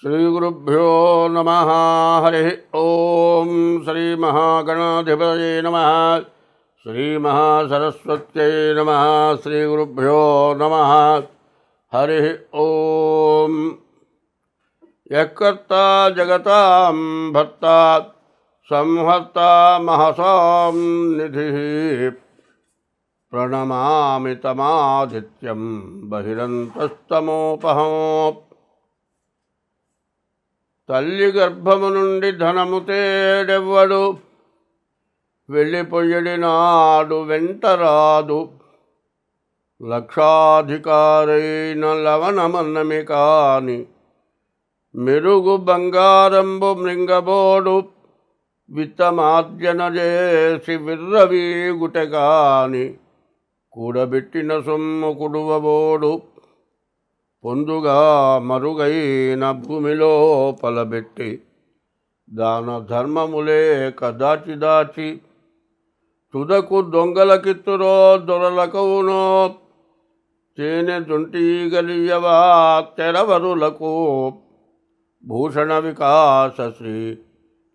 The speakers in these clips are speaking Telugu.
श्रीगुरुभ्यो नमः। हरिः ॐ श्रीमहागणाधिपतये नमः। श्रीमहासरस्वत्यै नमः। श्रीगुरुभ्यो नमः। हरिः ॐ यः कर्ता जगतां भर्ता संहर्ता महसां निधिः प्रणमामि तमादित्यं बहिरन्तस्तमोपहम्। తల్లి గర్భము నుండి ధనము తేడెవ్వడు. వెళ్ళిపోయడి నాడు వెంట రాదు. లక్షాధికారైన లవణమన్నమి కాని మెరుగు బంగారంబు మృంగబోడు. విత్తమార్జన చేసి విర్రవీగుట కాని కూడబెట్టిన సొమ్ము కుడువబోడు. పొందుగా మరుగైన భూమిలో పలబెట్టి దాన ధర్మములే కదాచి దాచి తుదకు దొంగలకిత్తురో దొరలకవునో తేనె దుంటీగలియవా తెరవరులకు భూషణ వికాస శ్రీ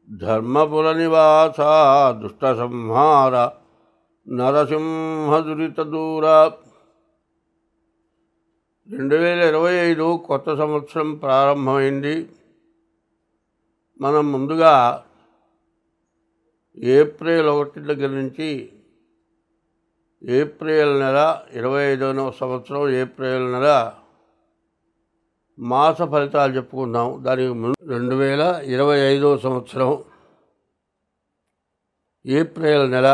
ధర్మపుర నివాస దుష్ట సంహార నరసింహ దురిత దూర రెండు వేల ఇరవై ఐదు కొత్త సంవత్సరం ప్రారంభమైంది. మనం ముందుగా ఏప్రిల్ ఒకటి దగ్గర నుంచి ఏప్రిల్ నెల ఇరవై ఐదవ సంవత్సరం ఏప్రిల్ నెల మాస ఫలితాలు చెప్పుకుందాం. దానికి ముందు రెండు వేల ఇరవై ఐదవ సంవత్సరం ఏప్రిల్ నెల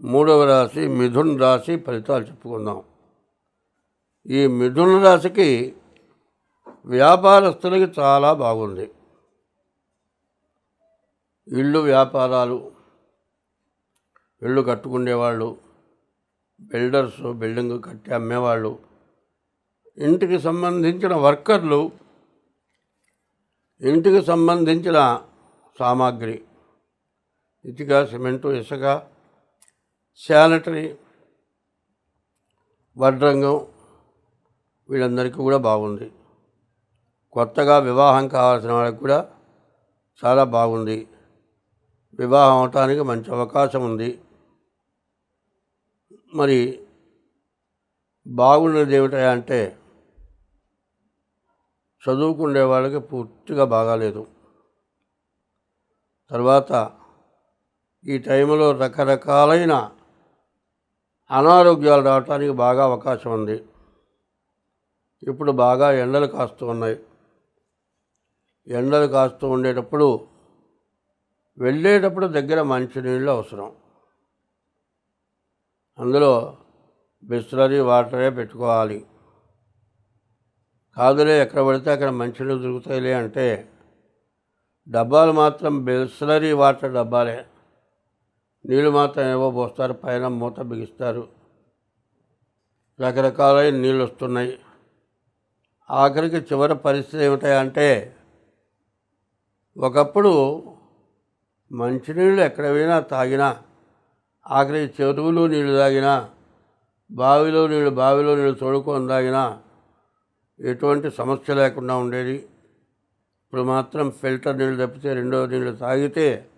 మూడవ రాశి మిథున్ రాశి ఫలితాలు చెప్పుకుందాం. ఈ మిథున రాశికి వ్యాపారస్తులకి చాలా బాగుంది. ఇళ్ళు వ్యాపారాలు ఇళ్ళు కట్టుకునేవాళ్ళు బిల్డర్స్ బిల్డింగ్ కట్టి అమ్మేవాళ్ళు ఇంటికి సంబంధించిన వర్కర్లు ఇంటికి సంబంధించిన సామాగ్రి ఇటుక సిమెంటు ఇసుక శానిటరీ వడ్రంగం వీళ్ళందరికీ కూడా బాగుంది. కొత్తగా వివాహం కావాల్సిన వాళ్ళకి కూడా చాలా బాగుంది. వివాహం అవటానికి మంచి అవకాశం ఉంది. మరి బాగున్నది ఏమిటా అంటే చదువుకునే వాళ్ళకి పూర్తిగా బాగాలేదు. తర్వాత ఈ టైంలో రకరకాలైన అనారోగ్యాలు రావటానికి బాగా అవకాశం ఉంది. ఇప్పుడు బాగా ఎండలు కాస్తూ ఉన్నాయి. ఎండలు కాస్తూ ఉండేటప్పుడు వెళ్ళేటప్పుడు దగ్గర మంచినీళ్ళు అవసరం. అందులో బిస్లరీ వాటరే పెట్టుకోవాలి. కాదులే ఎక్కడ పడితే అక్కడ మంచినీళ్ళు దొరుకుతాయిలే అంటే డబ్బాలు మాత్రం బిస్లరీ వాటర్ డబ్బాలే. నీళ్ళు మాత్రం ఏవో పోస్తారు పైన మూత బిగిస్తారు. రకరకాలైన నీళ్ళు వస్తున్నాయి. ఆఖరికి చివరి పరిస్థితి ఏమిటంటే ఒకప్పుడు మంచినీళ్ళు ఎక్కడైనా తాగినా ఆఖరికి చెరువులో నీళ్ళు తాగినా బావిలో నీళ్ళు బావిలో నీళ్ళు తోడుకొని తాగినా ఎటువంటి సమస్య లేకుండా ఉండేది. ఇప్పుడు మాత్రం ఫిల్టర్ నీళ్ళు తప్పితే రెండో నీళ్ళు తాగితే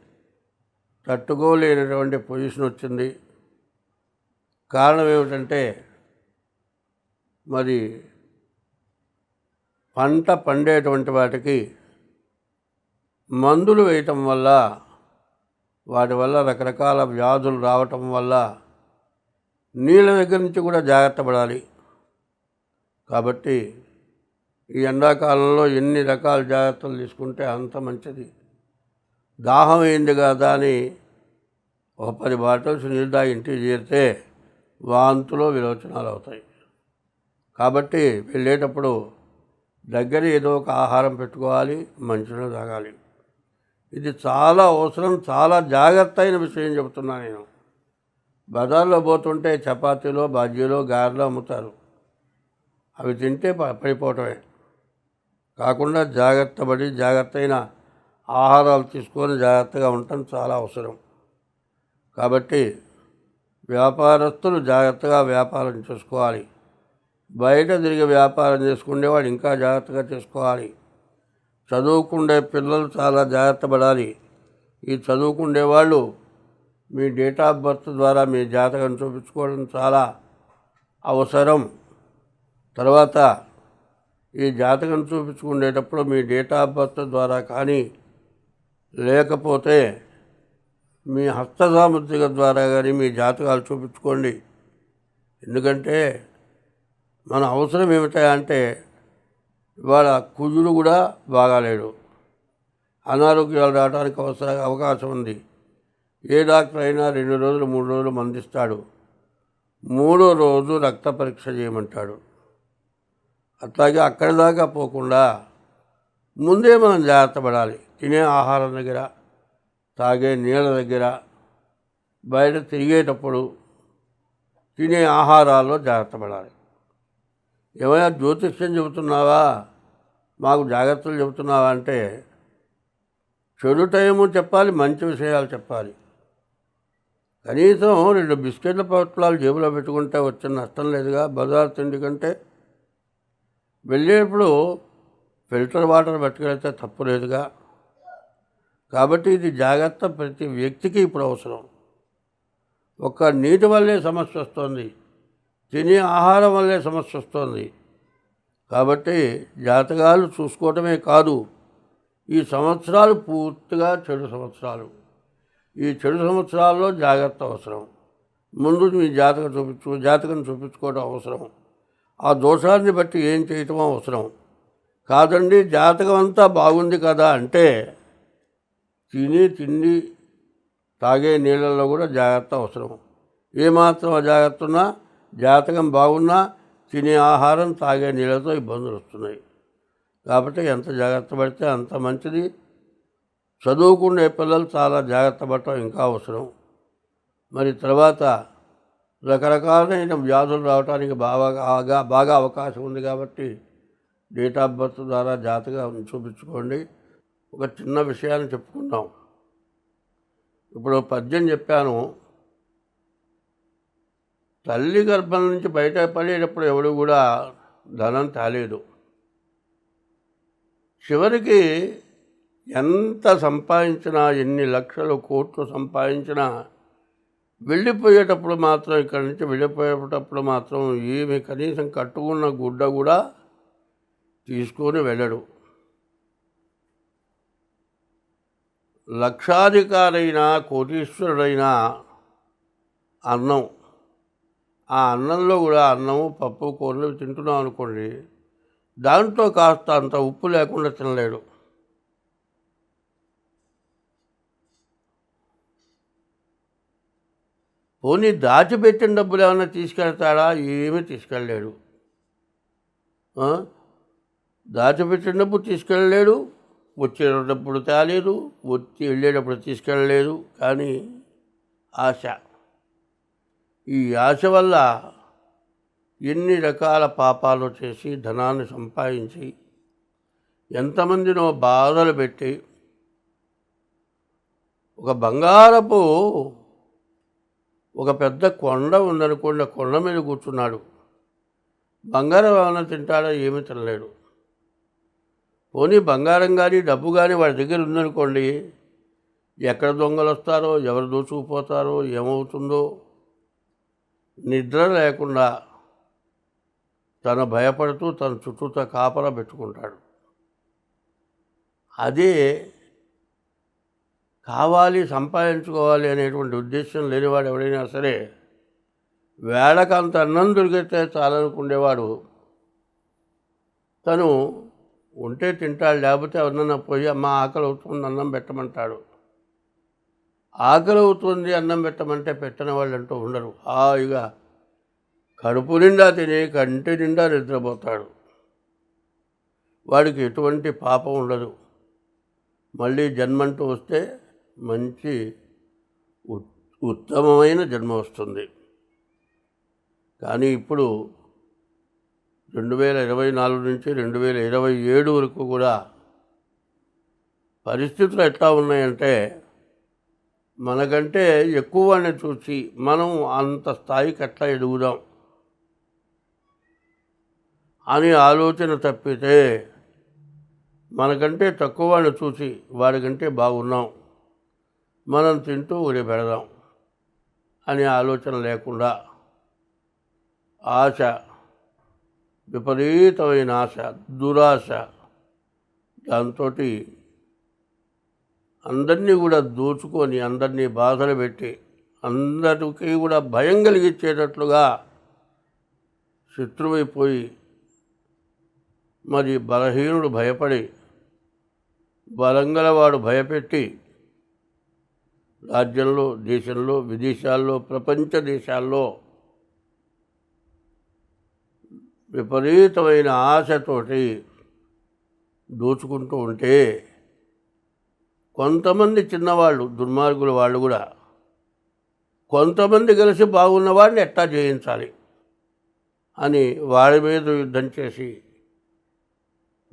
తట్టుకోలేనటువంటి పొజిషన్ వచ్చింది. కారణం ఏమిటంటే మరి పంట పండేటువంటి వాటికి మందులు వేయటం వల్ల వాటి వల్ల రకరకాల వ్యాధులు రావటం వల్ల నీళ్ళ దగ్గర నుంచి కూడా జాగ్రత్త పడాలి. కాబట్టి ఈ ఎండాకాలంలో ఎన్ని రకాల జాగ్రత్తలు తీసుకుంటే అంత మంచిది. దాహం అయింది కదా అని ఒక పది బాటిల్స్ నీళ్ళు తాగి ఇంటికి చేరితే వాంతులో విరోచనాలు అవుతాయి. కాబట్టి వెళ్ళేటప్పుడు దగ్గర ఏదో ఒక ఆహారం పెట్టుకోవాలి మంచిలో తాగాలి. ఇది చాలా అవసరం చాలా జాగ్రత్త అయిన విషయం చెబుతున్నా నేను. బజార్లో పోతుంటే చపాతీలో బజ్జీలో గారెలో అమ్ముతారు. అవి తింటే ప- పడిపోవటమే. కాకుండా జాగ్రత్త పడి జాగ్రత్త అయిన ఆహారాలు తీసుకొని జాగ్రత్తగా ఉండటం చాలా అవసరం. కాబట్టి వ్యాపారస్తులు జాగ్రత్తగా వ్యాపారం చేసుకోవాలి. బయట తిరిగి వ్యాపారం చేసుకునేవాడు ఇంకా జాగ్రత్తగా చేసుకోవాలి. చదువుకుండే పిల్లలు చాలా జాగ్రత్త పడాలి. ఈ చదువుకుండే వాళ్ళు మీ డేట్ ఆఫ్ బర్త్ ద్వారా మీ జాతకం చూపించుకోవడం చాలా అవసరం. తర్వాత ఈ జాతకం చూపించుకునేటప్పుడు మీ డేట్ ఆఫ్ బర్త్ ద్వారా కానీ లేకపోతే మీ హస్త సాముద్రిక ద్వారా కానీ మీ జాతకాలు చూపించుకోండి. ఎందుకంటే మన అవసరం ఏమిటా అంటే ఇవాళ కుజుడు కూడా బాగాలేడు. అనారోగ్యాలు రావడానికి అవసర అవకాశం ఉంది. ఏ డాక్టర్ అయినా రెండు రోజులు మూడు రోజులు మందిస్తాడు. మూడో రోజు రక్త పరీక్ష చేయమంటాడు. అట్లాగే అక్కడి దాకా పోకుండా ముందే మనం జాగ్రత్త పడాలి. తినే ఆహారం దగ్గర తాగే నీళ్ళ దగ్గర బయట తిరిగేటప్పుడు తినే ఆహారాల్లో జాగ్రత్త పడాలి. ఏమైనా జ్యోతిష్యం చెబుతున్నావా? మాకు జాగ్రత్తలు చెబుతున్నావా అంటే చెడు టైము చెప్పాలి మంచి విషయాలు చెప్పాలి. కనీసం రెండు బిస్కెట్ల పొట్లాలు జేబులో పెట్టుకుంటే వచ్చిన నష్టం లేదుగా బజార్ తిండి కంటే. వెళ్ళేటప్పుడు ఫిల్టర్ వాటర్ పెట్టుకెళ్తే తప్పు లేదుగా. కాబట్టి ఇది జాగ్రత్త ప్రతి వ్యక్తికి ఇప్పుడు అవసరం. ఒక్క నీటి వల్లే సమస్య వస్తుంది. తినే ఆహారం వల్లే సమస్య వస్తుంది. కాబట్టి జాతకాలు చూసుకోవటమే కాదు ఈ సంవత్సరాలు పూర్తిగా చెడు సంవత్సరాలు. ఈ చెడు సంవత్సరాల్లో జాగ్రత్త అవసరం. ముందు మీ జాతక చూపించు జాతకం చూపించుకోవడం అవసరం. ఆ దోషాన్ని బట్టి ఏం చేయటం అవసరం. కాదండి జాతకం అంతా బాగుంది కదా అంటే తిని తిండి తాగే నీళ్ళల్లో కూడా జాగ్రత్త అవసరం. ఏమాత్రం అజాగ్రత్త ఉన్నా జాతకం బాగున్నా తినే ఆహారం తాగే నీళ్ళతో ఇబ్బందులు వస్తున్నాయి. కాబట్టి ఎంత జాగ్రత్త పడితే అంత మంచిది. చదువుకునే పిల్లలు చాలా జాగ్రత్త పడటం ఇంకా అవసరం. మరి తర్వాత రకరకాలైన వ్యాధులు రావడానికి బాగా బాగా అవకాశం ఉంది కాబట్టి డేట్ ఆఫ్ బర్త్ ద్వారా జాతకం చూపించుకోండి. ఒక చిన్న విషయాన్ని చెప్పుకుందాం. ఇప్పుడు పద్యం చెప్పాను. తల్లి గర్భం నుంచి బయట పడేటప్పుడు ఎవడు కూడా ధనం తాలేదు. చివరికి ఎంత సంపాదించినా ఎన్ని లక్షలు కోట్లు సంపాదించినా వెళ్ళిపోయేటప్పుడు మాత్రం ఇక్కడి నుంచి వెళ్ళిపోయేటప్పుడు మాత్రం ఏమి కనీసం కట్టుకున్న గుడ్డ కూడా తీసుకొని వెళ్ళడు. లక్షాధికారైన కోటీశ్వరుడైనా అన్నం ఆ అన్నంలో కూడా అన్నము పప్పు కూరలు తింటున్నాం అనుకోండి దాంట్లో కాస్త అంత ఉప్పు లేకుండా తినలేడు. పోనీ దాచిపెట్టిన డబ్బులు ఏమైనా తీసుకెళ్తాడా? ఏమీ తీసుకెళ్ళలేడు. దాచిపెట్టిన డబ్బు తీసుకెళ్ళలేడు వచ్చేటప్పుడు తేలేదు వచ్చి వెళ్ళేటప్పుడు తీసుకెళ్ళలేదు కానీ ఆశ. ఈ ఆశ వల్ల ఎన్ని రకాల పాపాలు చేసి ధనాన్ని సంపాదించి ఎంతమందినో బాధలు పెట్టి ఒక బంగారపు ఒక పెద్ద కొండ ఉందనుకోండి కొండ మీద కూర్చున్నాడు. బంగారం ఏమైనా తింటాడో ఏమీ తినలేడు. పోనీ బంగారం కానీ డబ్బు కానీ వాడి దగ్గర ఉందనుకోండి ఎక్కడ దొంగలు వస్తారో ఎవరు దూసుకుపోతారో ఏమవుతుందో నిద్ర లేకుండా తను భయపడుతూ తన చుట్టూతో కాపలా పెట్టుకుంటాడు. అదే కావాలి సంపాదించుకోవాలి అనేటువంటి ఉద్దేశం లేనివాడు ఎవడైనా సరే వేళకంత అన్నం దొరికితే చాలనుకునేవాడు తను ఉంటే తింటాడు లేకపోతే ఎవరినన్నా పోయి అమ్మ ఆకలి అవుతుంది అన్నం పెట్టమంటాడు. ఆకలి అవుతుంది అన్నం పెట్టమంటే పెట్టని వాళ్ళు అంటూ ఉండరు. హాయిగా కడుపు నిండా తిని కంటి నిండా నిద్రపోతాడు. వాడికి ఎటువంటి పాపం ఉండదు. మళ్ళీ జన్మంటూ వస్తే మంచి ఉత్- ఉత్తమమైన జన్మ వస్తుంది. కానీ ఇప్పుడు రెండు వేల ఇరవై నాలుగు నుంచి రెండు వేల ఇరవై ఏడు వరకు కూడా పరిస్థితులు ఎట్లా ఉన్నాయంటే మనకంటే ఎక్కువ వాడిని చూసి మనం అంత స్థాయికి ఎట్లా ఎదుగుదాం? అని ఆలోచన తప్పితే మనకంటే తక్కువ వాడిని చూసి వాడికంటే బాగున్నాం. మనం తింటూ ఉరి పెడదాం అనే ఆలోచన లేకుండా ఆశ విపరీతమైన ఆశ దురాశ దాంతో అందరినీ కూడా దోచుకొని అందరినీ బాధలు పెట్టి అందరికీ కూడా భయం కలిగించేటట్లుగా శత్రువైపోయి మరి బలహీనుడు భయపడి బలంగలవాడు భయపెట్టి రాజ్యంలో దేశంలో విదేశాల్లో ప్రపంచ దేశాల్లో విపరీతమైన ఆశతోటి దోచుకుంటూ ఉంటే కొంతమంది చిన్నవాళ్ళు దుర్మార్గుల వాళ్ళు కూడా కొంతమంది కలిసి బాగున్న వాడిని ఎట్టా జయించాలి అని వాడి మీద యుద్ధం చేసి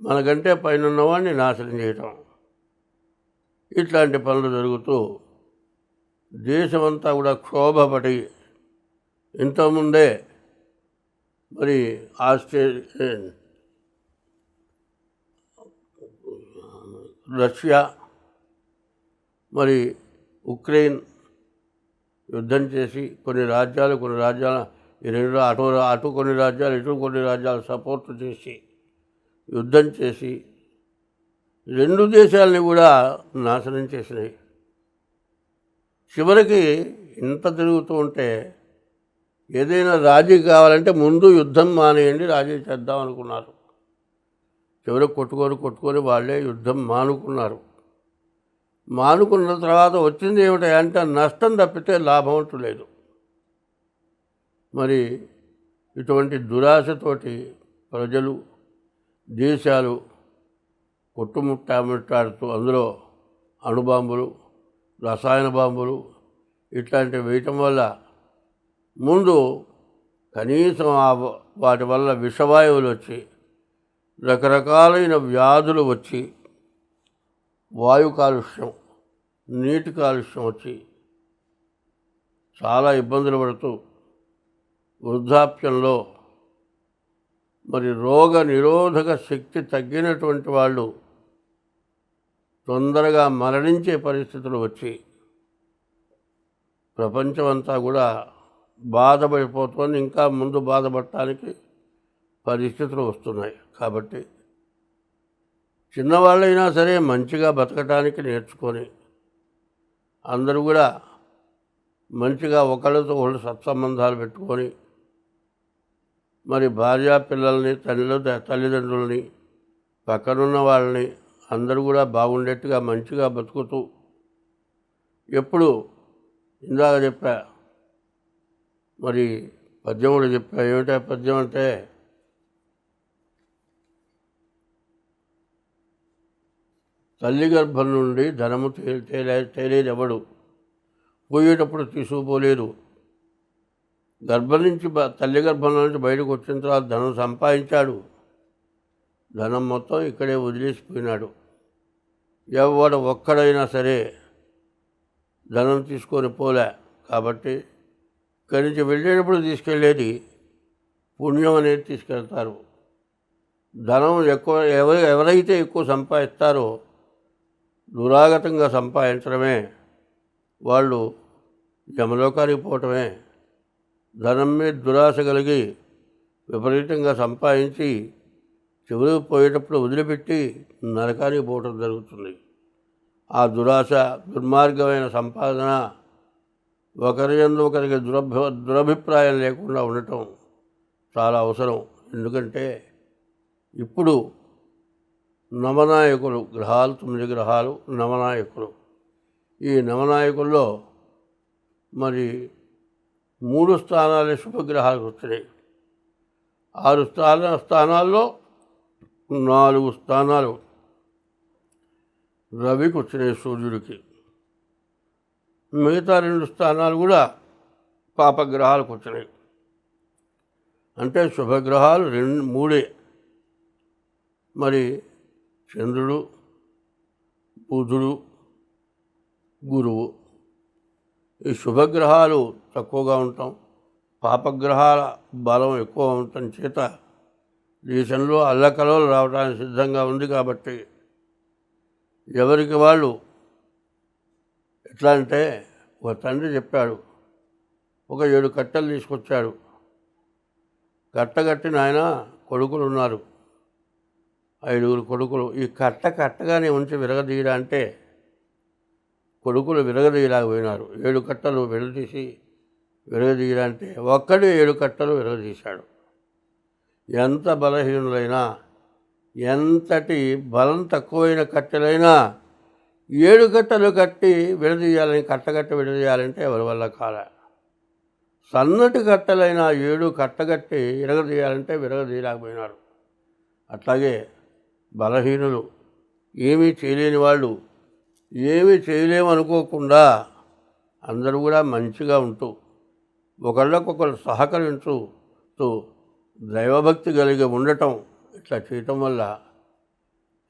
మనకంటే పైన ఉన్నవాడిని నాశనం చేయటం. ఇట్లాంటి పనులు జరుగుతూ దేశమంతా కూడా క్షోభపడి ఇంతకుముందే మరి ఆస్ట్రేలియా రష్యా మరి ఉక్రెయిన్ యుద్ధం చేసి కొన్ని రాజ్యాలు కొన్ని రాజ్యాల ఈ రెండు అటు అటు కొన్ని రాజ్యాలు ఇటు కొన్ని రాజ్యాలు సపోర్ట్ చేసి యుద్ధం చేసి రెండు దేశాలని కూడా నాశనం చేసినాయి. చివరికి ఇంత తిరుగుతూ ఉంటే ఏదైనా రాజీ కావాలంటే ముందు యుద్ధం మానేయండి రాజీ చేద్దాం అనుకున్నారు. చివరికి కొట్టుకొని కొట్టుకొని వాళ్ళే యుద్ధం మానుకున్నారు. మానుకున్న తర్వాత వచ్చింది ఏమిటి అంటే నష్టం తప్పితే లాభం అంటూ లేదు. మరి ఇటువంటి దురాశతోటి ప్రజలు దేశాలు కొట్టుముట్టాముట్టాడుతూ అందులో అణుబాంబులు రసాయన బాంబులు ఇట్లాంటివి వేయటం వల్ల ముందు కనీసం ఆ వాటి వల్ల విషవాయువులు వచ్చి రకరకాలైన వ్యాధులు వచ్చి వాయు కాలుష్యం నీటి కాలుష్యం వచ్చి చాలా ఇబ్బందులు పడుతూ వృద్ధాప్యంలో మరి రోగ నిరోధక శక్తి తగ్గినటువంటి వాళ్ళు తొందరగా మరణించే పరిస్థితులు వచ్చి ప్రపంచమంతా కూడా బాధపడిపోతుంది. ఇంకా ముందు బాధపడటానికి పరిస్థితులు వస్తున్నాయి. కాబట్టి చిన్నవాళ్ళైనా సరే మంచిగా బతకటానికి నేర్చుకొని అందరూ కూడా మంచిగా ఒకళ్ళతో ఒకళ్ళు సత్సంబంధాలు పెట్టుకొని మరి భార్య పిల్లల్ని తల్లిలో తల్లిదండ్రుల్ని పక్కనున్న వాళ్ళని అందరూ కూడా బాగుండేట్టుగా మంచిగా బతుకుతూ ఎప్పుడు ఇందాక చెప్పా మరి పద్యముడు చెప్పా ఏమిటా పద్యం అంటే తల్లి గర్భం నుండి ధనము తే- తేలే తేలేదెవడు పోయేటప్పుడు తీసుకుపోలేదు. గర్భం నుంచి తల్లి గర్భంలో నుంచి బయటకు వచ్చిన తర్వాత ధనం సంపాదించాడు. ధనం మొత్తం ఇక్కడే వదిలేసిపోయినాడు. ఎవడు ఒక్కడైనా సరే ధనం తీసుకొని పోలే. కాబట్టి ఇక్కడి నుంచి వెళ్ళేటప్పుడు తీసుకెళ్ళేది పుణ్యం అనేది తీసుకెళ్తారు. ధనం ఎక్కువ ఎవరు ఎవరైతే ఎక్కువ సంపాదిస్తారో దురాగతంగా సంపాదించడమే వాళ్ళు యమలోకానికి పోవటమే ధనం మీద దురాశ కలిగి విపరీతంగా సంపాదించి చివరికి పోయేటప్పుడు వదిలిపెట్టి నరకానికి పోవటం జరుగుతుంది. ఆ దురాశ దుర్మార్గమైన సంపాదన ఒకరి ఎందు ఒకరికి దురభి దురభిప్రాయం లేకుండా ఉండటం చాలా అవసరం. ఎందుకంటే ఇప్పుడు నవనాయకులు గ్రహాలు తొమ్మిది గ్రహాలు నవనాయకులు. ఈ నవనాయకుల్లో మరి మూడు స్థానాలే శుభగ్రహాలు వచ్చినాయి ఆరు స్థాన స్థానాల్లో నాలుగు స్థానాలు రవికి వచ్చినాయి సూర్యుడికి. మిగతా రెండు స్థానాలు కూడా పాపగ్రహాలకు వచ్చినాయి. అంటే శుభగ్రహాలు రెండు మూడే. మరి చంద్రుడు బుధుడు గురువు. ఈ శుభగ్రహాలు తక్కువగా ఉంటాం. పాపగ్రహాల బలం ఎక్కువ ఉండటం చేత దేశంలో అల్లకలలు రావడానికి సిద్ధంగా ఉంది కాబట్టి ఎవరికి వాళ్ళు ఎట్లా అంటే ఒక తండ్రి చెప్పాడు ఒక ఏడు కట్టెలు తీసుకొచ్చాడు. కట్టగట్టిన ఆయన కొడుకులు ఉన్నారు. ఐదుగురు కొడుకులు. ఈ కట్ట కట్టగానే ఉంచి విరగదీయడా అంటే కొడుకులు విరగదీయలేకపోయినారు. ఏడు కట్టలు విడదీసి విరగదీయడా అంటే ఒక్కడే ఏడు కట్టలు విరగదీశాడు. ఎంత బలహీనులైనా ఎంతటి బలం తక్కువైన కట్టెలైనా ఏడు కట్టలు కట్టి విడదీయాలని కట్టగట్టి విడదీయాలంటే ఎవరి వల్ల కాల? సన్నటి కట్టెలైన ఏడు కట్టగట్టి విరగదీయాలంటే విరగదీయలేకపోయినారు. అట్లాగే బలహీనులు. ఏమీ చేయలేని వాళ్ళు. ఏమీ చేయలేమనుకోకుండా అందరూ కూడా మంచిగా ఉంటూ ఒకళ్ళకొకరు సహకరించు దైవభక్తి కలిగి ఉండటం ఇట్లా చేయటం వల్ల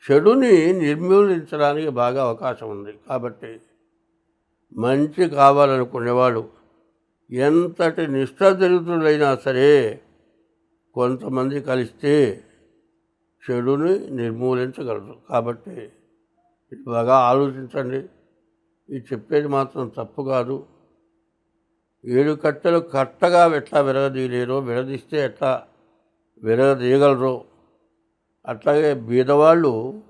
చెడుని నిర్మూలించడానికి బాగా అవకాశం ఉంది. కాబట్టి మంచి కావాలనుకునేవాడు ఎంతటి నిష్ఠదరిద్రులైనా సరే కొంతమంది కలిస్తే చెడుని నిర్మూలించగలరు కాబట్టి ఇది బాగా ఆలోచించండి. ఇది చెప్పేది మాత్రం తప్పు కాదు. ఏడు కట్టెలు కట్టగా ఎట్లా విరగదీయలేరో విడదీస్తే ఎట్లా విరగదీయగలరో. అట్లాగే బీదవాళ్ళు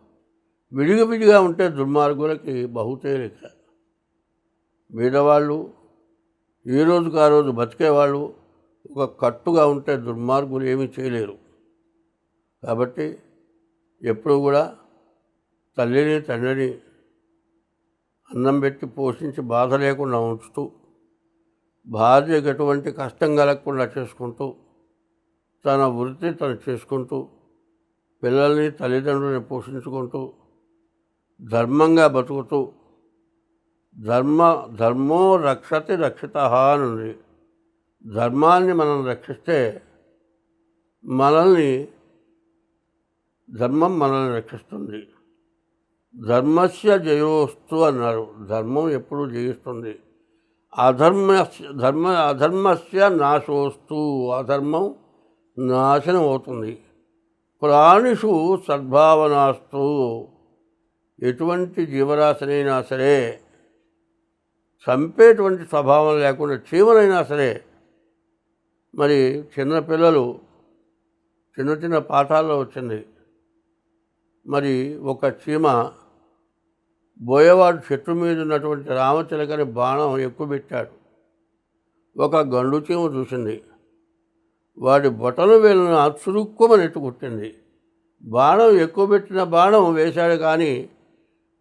విడిగా విడిగా ఉంటే దుర్మార్గులకి బహుతేలిక. బీదవాళ్ళు ఏ రోజుకు ఆ రోజు బతికేవాళ్ళు ఒక కట్టుగా ఉంటే దుర్మార్గులు ఏమీ చేయలేరు. కాబట్టి ఎప్పుడు కూడా తల్లిని తండ్రిని అన్నం పెట్టి పోషించి బాధ లేకుండా ఉంచుతూ భార్యకు ఎటువంటి కష్టం కలగకుండా చేసుకుంటూ తన వృత్తి తను చేసుకుంటూ పిల్లల్ని తల్లిదండ్రులని పోషించుకుంటూ ధర్మంగా బతుకుతూ ధర్మ ధర్మో రక్షతి రక్షిత అని ధర్మాన్ని మనం రక్షిస్తే మనల్ని ధర్మం మనల్ని రక్షిస్తుంది. ధర్మస్య జయోస్తు అన్నారు. ధర్మం ఎప్పుడు జయిస్తుంది. అధర్మ ధర్మ అధర్మస్య నాశోస్తు. అధర్మం నాశనం అవుతుంది. ప్రాణిషు సద్భావనాస్తు. ఎటువంటి జీవరాశనైనా సరే చంపేటువంటి స్వభావం లేకుండా చీమనైనా సరే మరి చిన్నపిల్లలు చిన్న చిన్న పాఠాల్లో వచ్చింది. మరి ఒక చీమ బోయవాడు చెట్టు మీద ఉన్నటువంటి రామచిలకని బాణం ఎక్కువ పెట్టాడు. ఒక గండు చీమ చూసింది. వాడి బొటను వేలను చురుక్కుమని ఎట్టుకుట్టింది బాణం ఎక్కువ పెట్టిన బాణం వేశాడు కానీ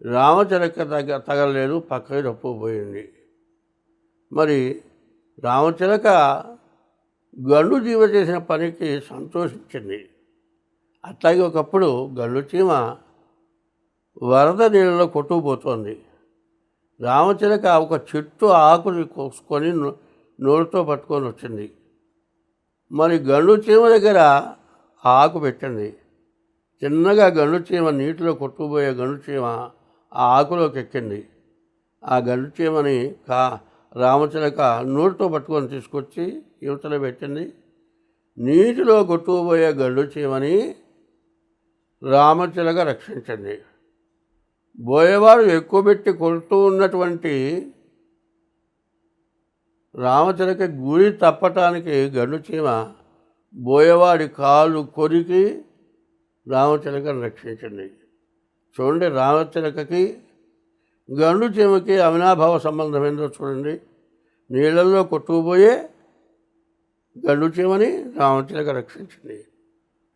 రామచిలక తగ తగలలేదు పక్కకి తప్పుపోయింది మరి రామచిలక గండు జీవ చేసిన పనికి సంతోషించింది. అట్లాగే ఒకప్పుడు గండు చీమ వరద నీళ్ళలో కొట్టుకుపోతుంది. రామచిలక ఒక చెట్టు ఆకుని కోసుకొని నోరుతో పట్టుకొని వచ్చింది. మరి గండు చీమ దగ్గర ఆకు పెట్టింది. చిన్నగా గండు చీమ నీటిలో కొట్టుకుపోయే గండు చీమ ఆ ఆకులోకి ఎక్కింది. ఆ గండు చీమని కా రామచిలక నోటితో పట్టుకొని తీసుకొచ్చి యువతలో పెట్టింది. నీటిలో కొట్టుకుపోయే గండు చీమని రామచిలక రక్షించండి. బోయేవారు ఎక్కువ పెట్టి కొడుతూ ఉన్నటువంటి రామచిలక గురి తప్పటానికి గండుచీమ బోయవాడి కాలు కొరికి రామచిలకను రక్షించండి. చూడండి రామచిలకకి గండు చీమకి అవినాభావ సంబంధం ఏందో చూడండి. నీళ్ళల్లో కొట్టుకుపోయే గండు చీమని రామచిలక రక్షించింది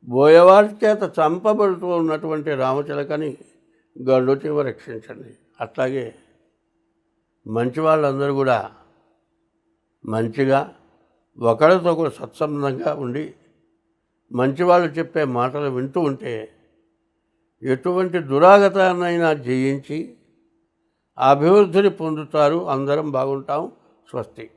బోయవారి చేత చంపబడుతూ ఉన్నటువంటి రామచిలకని గండు రక్షించండి. అట్లాగే మంచి వాళ్ళందరూ కూడా మంచిగా ఒకరితో కూడా సత్సంబంధంగా ఉండి మంచివాళ్ళు చెప్పే మాటలు వింటూ ఉంటే ఎటువంటి దురాగతాన్నైనా జయించి అభివృద్ధిని పొందుతారు. అందరం బాగుంటాం. స్వస్తి.